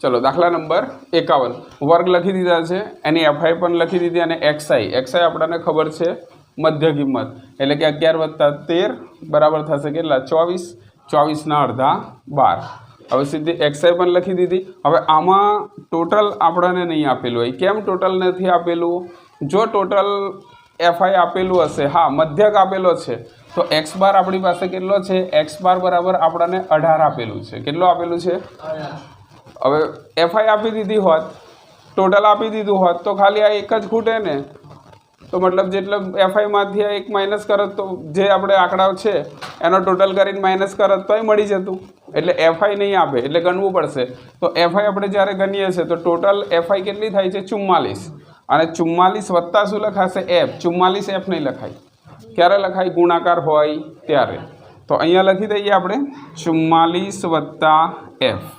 ચલો, દાખલા નંબર એકાવન. વર્ગ લખી દીધા છે, એની એફઆઈ પણ લખી દીધી અને એક્સઆઈ એક્સઆઈ આપણને ખબર છે મધ્ય કિંમત. એટલે કે અગિયાર વત્તા તેર બરાબર થશે કેટલા? ચોવીસ. ચોવીસના અડધા બાર. હવે સીધી એક્સઆઈ પણ લખી દીધી. હવે આમાં ટોટલ આપણને નહીં આપેલું હોય. કેમ ટોટલ નથી આપેલું? જો ટોટલ એફઆઈ આપેલું હશે, હા, મધ્યક આપેલો છે, તો એક્સ બાર આપણી પાસે કેટલો છે? એક્સ બાર બરાબર આપણને અઢાર આપેલું છે. કેટલું આપેલું છે? હવે એફઆઈ આપી દીધી હોત ટોટલ આપી દીધું હોત, તો ખાલી આ એક જ ખૂટે ને? તો મતલબ જેટલા એફઆઈમાંથી આ એક માઇનસ કરત તો જે આપણે આંકડાઓ છે, એનો ટોટલ કરીને માઇનસ કરત તોય મળી જતું. એટલે એફઆઈ નહીં આપે, એટલે ગણવું પડશે. તો એફઆઈ આપણે જ્યારે ગણીએ છીએ, તો ટોટલ એફઆઈ કેટલી થાય છે? ચુમ્માલીસ. અને ચુમ્માલીસ વત્તા શું લખાશે? એફ ચુમ્માલીસ એફ નહીં લખાય. ક્યારે લખાય? ગુણાકાર હોય ત્યારે. તો અહીંયા લખી દઈએ આપણે. ચુમ્માલીસ વત્તા એફ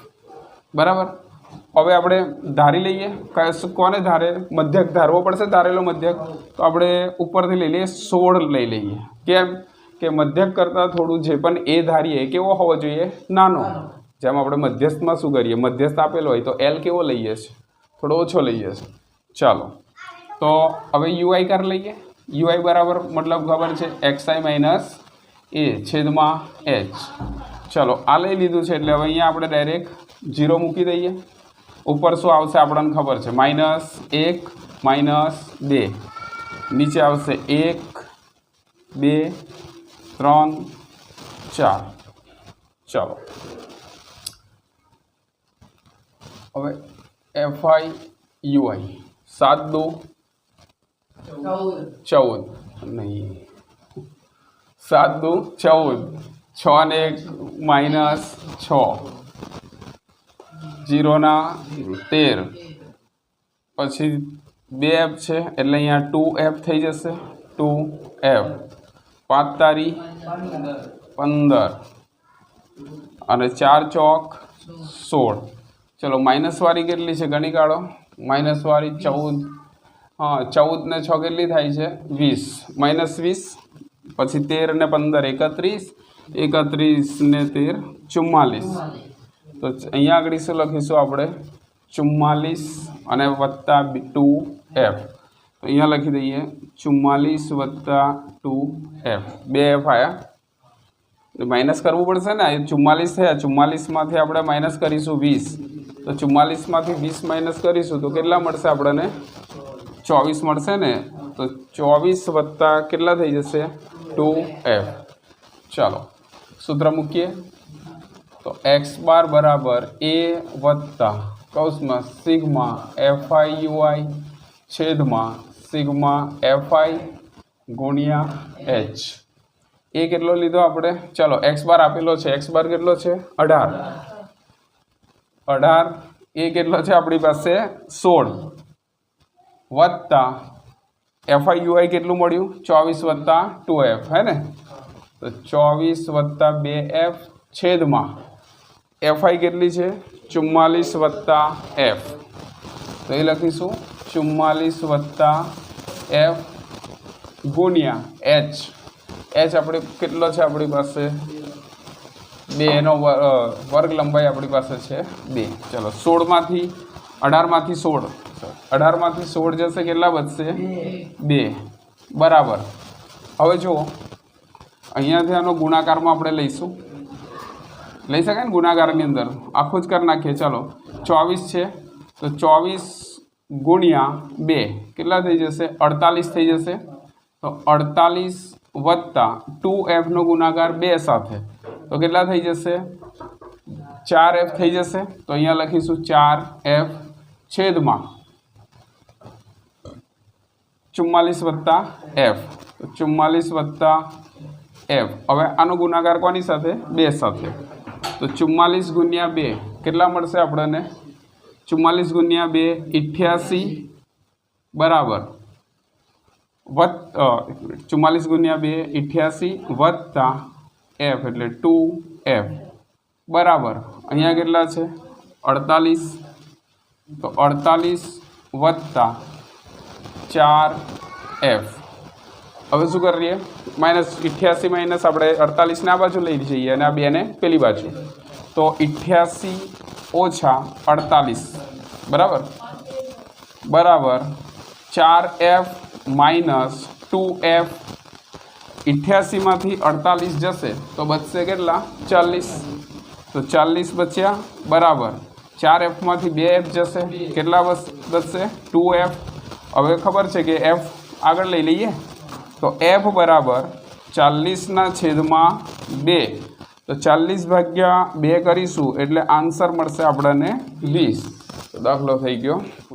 બરાબર? હવે આપણે ધારી લઈએ. કોને ધારે? મધ્યક ધારવો પડશે ધારેલો મધ્યક. તો આપણે ઉપરથી લઈ લઈએ, સોળ લઈ લઈએ. કેમ? કે મધ્યક કરતાં થોડું જે પણ એ ધારીએ કેવો હોવો જોઈએ? નાનો. જેમ આપણે મધ્યસ્થમાં શું કરીએ? મધ્યસ્થ આપેલો હોય તો એલ કેવો લઈએ છીએ થોડો ઓછો લઈએ છીએ ચાલો. તો હવે યુઆઈ કર લઈએ. યુઆઈ બરાબર મતલબ ખબર છે? એક્સઆઈ માઇનસ એ છેદમાં એચ ચાલો, આ લઈ લીધું છે એટલે હવે અહીંયા આપણે ડાયરેક્ટ જીરો મૂકી દઈએ. ઉપર શું આવશે આપણને ખબર છે? માઇનસ એક, માઇનસ બે. નીચે આવશે એક, બે, ત્રણ, ચાર. ચાલો. હવે એફઆઈ યુઆઈ સાત દો. ચૌદ. નહીં. સાત દો, ચૌદ. છ ને એક, માઇનસ છ. જીરોના તેર. પછી બે એફ છે, એટલે અહીંયા ટુ એફ થઈ જશે. Two F. પાંચ તારી પંદર. અને ચાર ચોક સોળ. ચલો માઇનસવાળી કેટલી છે ગણી કાઢો. માઇનસવાળી ચૌદ. હા, ચૌદ ને છ કેટલી થાય છે? વીસ. માઇનસ વીસ, પછી તેર ને પંદર. એકત્રીસ. એકત્રીસ ને તેર, ચુમ્માલીસ. તો અહીંયા આગળ શું લખીશું આપણે ચુમ્માલીસ અને વત્તા ટુ એફ. તો અહીંયા લખી દઈએ ચુમ્માલીસ વત્તા ટુ એફ. બે એફ આવ્યા માઇનસ કરવું પડશે ને? એ ચુમ્માલીસ થયા. ચુમ્માલીસમાંથી આપણે માઇનસ કરીશું વીસ. તો ચુમ્માલીસમાંથી વીસ માઇનસ કરીશું તો કેટલા મળશે આપણને? ચોવીસ મળશે ને? તો ચોવીસ વત્તા કેટલા થઈ જશે? Two F. ચાલો, સૂત્ર મૂકીએ. તો એક્સ બાર બરાબર એ વત્તા કૌંસમાં સિગ્મા એફઆઈ યુઆઈ છેદમાં સિગ્મા એફઆઈ ગુણ્યા એચ એ કેટલો લીધો આપણે ચલો એક્સ બાર આપેલો છે એક્સ બાર કેટલો છે અઢાર અઢાર એ કેટલો છે આપણી પાસે સોળ વત્તા એફઆઈ યુઆઈ કેટલું મળ્યું ચોવીસ વત્તા ટુ એફ હે ને તો ચોવીસ વત્તા બે એફ છેદમાં એફઆઈ કેટલી છે? ચુમ્માલીસ વત્તા એફ તો એ લખીશું. ચુમ્માલીસ વત્તા એફ ગુણ્યા એચ એચ આપણે કેટલો છે આપણી પાસે? બે. એનો વર્ગ લંબાઈ આપણી પાસે છે બે. ચલો, સોળમાંથી, અઢારમાંથી સોળ. અઢારમાંથી સોળ જશે કેટલા વધશે? બે. બરાબર. હવે જુઓ. અહીંયાથી આનો ગુણાકારમાં આપણે લઈશું. લઈ શકાય ને ગુણાકારની અંદર? આખું જ કરી નાખીએ, ચાલો. ચોવીસ છે. તો ચોવીસ ગુણ્યા બે કેટલા થઈ જશે? અડતાલીસ થઈ જશે. તો અડતાલીસ વત્તા ટુ એફનો ગુણાકાર બે સાથે. તો કેટલા થઈ જશે? ચાર એફ થઈ જશે. તો અહીંયા લખીશું ચાર એફ છેદમાં ચુમ્માલીસ વત્તા એફ. તો ચુમ્માલીસ વત્તા એફ. હવે આનો ગુણાકાર કોની સાથે? બે સાથે. તો ચુમ્માલીસ ગુણ્યા બે, કેટલા મળશે આપણને? ચુમ્માલીસ ગુણ્યા બે, ઇઠ્યાસી, બરાબર. વત ચુમ્માલીસ ગુણ્યા બે, ઇઠ્યાસી, વત્તા એફ, એટલે ટુ એફ. બરાબર. અહીંયા કેટલા છે? અડતાલીસ. તો અડતાલીસ વત્તા ચાર એફ. હવે શું કરીએ? માઇનસ ઇઠ્યાસી માઇનસ આપણે અડતાલીસને આ બાજુ લઈ જઈએ અને આ બેને પેલી બાજુ. તો ઇઠ્યાસી ઓછા અડતાલીસ. બરાબર? બરાબર. ચાર એફ માઇનસ ટુ એફ ઇઠ્યાસીમાંથી અડતાલીસ જશે. તો બચશે કેટલા? ચાલીસ. તો ચાલીસ બચ્યા બરાબર. ચાર એફમાંથી બે એફ જશે. કેટલા બસ, બચશે? Two F. હવે ખબર છે કે એફ આગળ લઈ લઈએ? તો એફ બરાબર ચાલીસના છેદમાં બે. તો ચાલીસ ભાગ્યા બે કરીશું એટલે આન્સર મળશે આપણને વીસ. તો દાખલો થઈ ગયો.